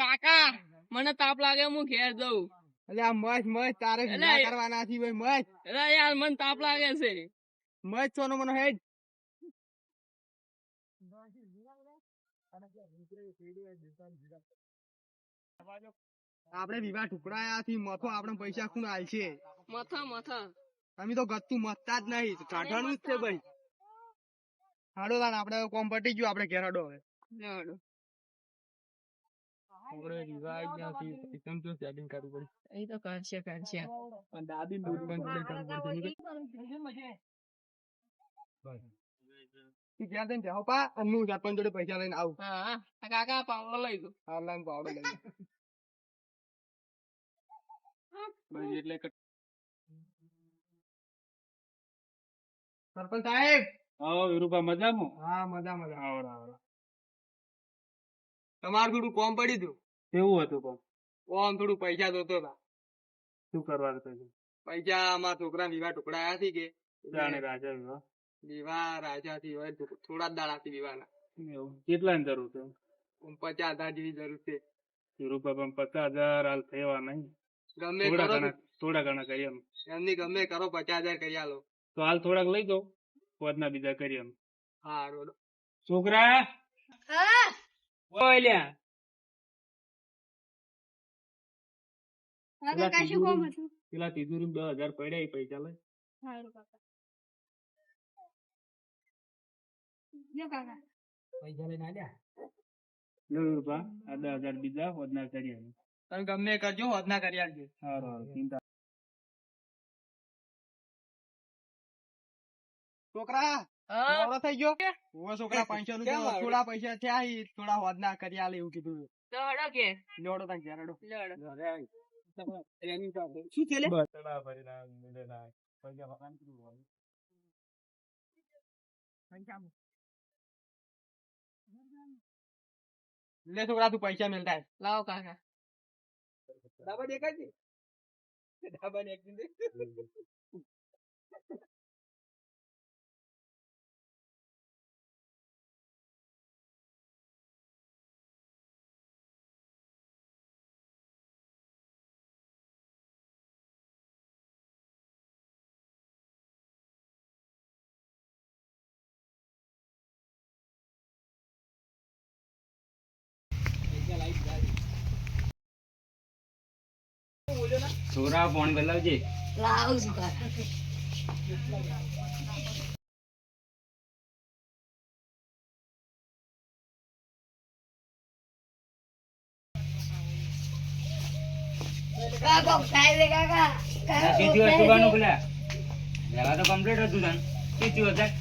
કાકા મને તાપ લાગે હું ઘેર જઉં. એટલે આ મસ્ત મસ્ત તારે એટલે કરવાના છે ભાઈ મસ્ત. અરે યાર મને તાપ લાગે છે. મસ્ત સોનો મને હેડ. આપણે વિવાહ ટુકડાયા થી મથો આપણે પૈસા ખૂણ આલ છે મથા મથા. અમે તો ગત્તું મથતા જ નહીં કાઢવાનું જ છે ભાઈ. હાડો આપડે આપણે કોમ પટી ગયું આપણે ઘેર હાડો હવે. આપણે વિવાહ ક્યાંથી પૈસા તો સેટિંગ કરવું પડે એ તો કરશે કરશે પણ દાદી દૂધ પણ જોડે કરવું પડશે તું ક્યાં જઈને જાઓ પા અને હું સરપંચ જોડે પૈસા લઈને આવું હા હા કાકા પાવડો લઈ દો ઓનલાઈન પાવડો લઈ એટલે સરપંચ સાહેબ હા વિરુપા મજામાં હા મજા મજા આવડા આવડા તમારું થોડું કોમ પડી હતું કેવું હતું કોમ? કોમ થોડું પૈસા જોતો હતા શું કરવાનું હતું પૈસા અમારા છોકરા વિવાહ ટુકડાયા હતી કે? જાણે રાજા વિવાહ. વિવાહ રાજા થી હોય થોડા દાડા થી વિવાહ ના એવું. કેટલાની જરૂર છે પચાસ હજાર જેવી જરૂર છે. રૂપિયા પચાસ હજાર હાલ થવા નહીં. ગમે થોડા કરો ઘણા કરીએ એમ. એમની ગમે કરો પચાસ હજાર કરી આલો. તો હાલ થોડાક લઈ દો વધના બીજા કરીએ એમ હા છોકરા! ઓય લ્યા પેલા તિજોરી- દસ હજાર પડ્યા એ પૈસા લઈ. પૈસા લઈને આલ્યા? લો વિરુપા આ દસ હજાર બીજા વધના કરીએ એમ તમે ગમે કરજો વધના કરી આલજો. સારું સારું ચિંતા. છોકરા! નવરો થઈ ગયો? હું છોકરા પાંચસો રૂપિયા થોડા પૈસા થયા થોડા થોડા વધના કરી આલે એવું કીધું તો. હડો કે. લોડો તાં હેડો. લે પૈસા હોય. છોકરા તું પૈસા મેલતા લાવો કાકા. ડાબા દેખાય છે? ડાબા ને એકદમ છોરા પાણી બદલાવજે લાવું છું કાકા? તો કમ્પ્લીટ હતું તને. કેટલી વાર થાય?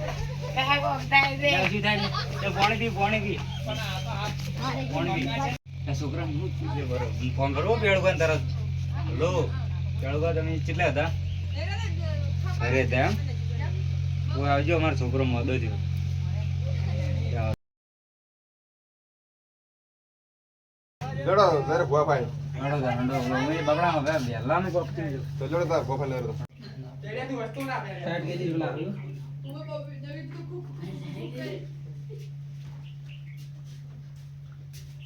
જા ને. છોકરા હું શું છે બરો હું ફોન કરવો બેડગન તરત હલો બેડગા તમે કેટલા હતા અરે તેમ કોઈ આવજો અમારો છોકરો મોદો થયો લડો તારે ભૂવા ભાઈ હેડો તા, હેડો. અમે બગડા હવે વહેલાનું કોક થઈ. તો લડો તાર ભૂવા ભાઈ લડો વસ્તુ ના આપે.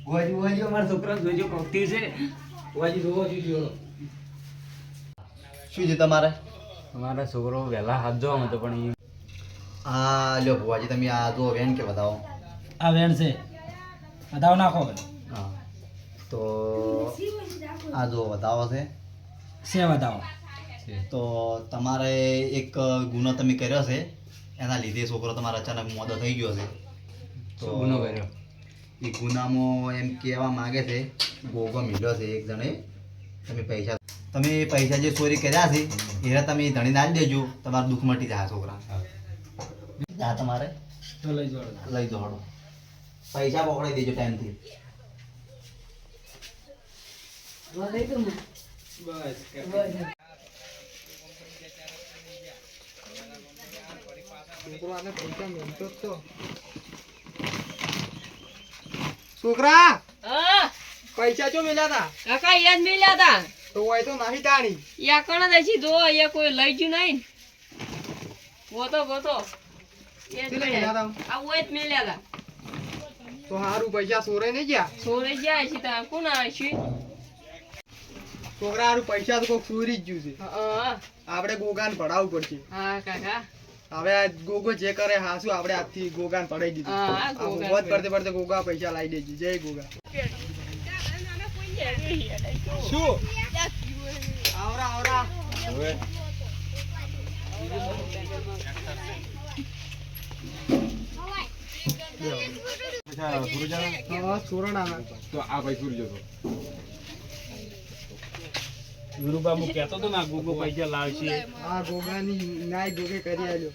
વાજી વાજી અમારા છોકરા જોજો ભક્તિ છે. વાજી જોવો જોજો શું છે તમારે? અમારા છોકરો વહેલા હાથ જોવા હતો પણ આ લ્યો ભુવાજી તમે આ જો વેન કે બતાવો? આ વેન છે. બતાવો નાખો હા. તો આ જો બતાવો છે. છે બતાવો. તો તમારે એક ગુનો તમે કર્યો છે? એના લીધે છોકરો તમારો અચાનક મોદો થઈ ગયો છે. તો ગુનો કર્યો? એ ગુનામાં એમ કહેવા માંગે છે ગોગો મિલ્યો છે એક જણે. તમે પૈસા તમે પૈસા જે ચોરી કર્યા છે એને તમે ધણીને આપી દેજો તમારું દુઃખ મટી જાય છોકરા. આ તમારે? લઈ જોડો લઈ દો પૈસા પકડાઈ દેજો ટાઈમથી. છોકરો આને પૈસા મેલતો જ તો. છોકરા પૈસા ચો મેલ્યા તા? કાકા યાદ મિલ્યા તા. તો હોય તો નાહી તાણી. યા કણ દેસી દો યા કોઈ લઈ ગયું નહીં. ગોતો ગોતો. આ જ. તો? હારું પૈસા સોરે નહીં ગયા? સોરે ગયા છે કોણ આવશે? છોકરા હારું પૈસા તો કોઈ સુરી જ ગયું છે. આપણે ગોગાને પડાવવું પડશે. હા, કાકા. હવે આ ગોગો જે કરે હાસુ આપણે આજથી ગોગાને પડાઈ દીધું. હા, આ મોજ પડતે પડતે ગોગા પૈસા લાવી દેજે. જય ગોગા. શું? આવરા આવરા. તો આ ભાઈ સુરજ હતો ગુરુબાબુ કહેતો તો ના ગોગો પૈસા લાવશે. આ ગોગાની નાય ગોગે કરી આલ્યો.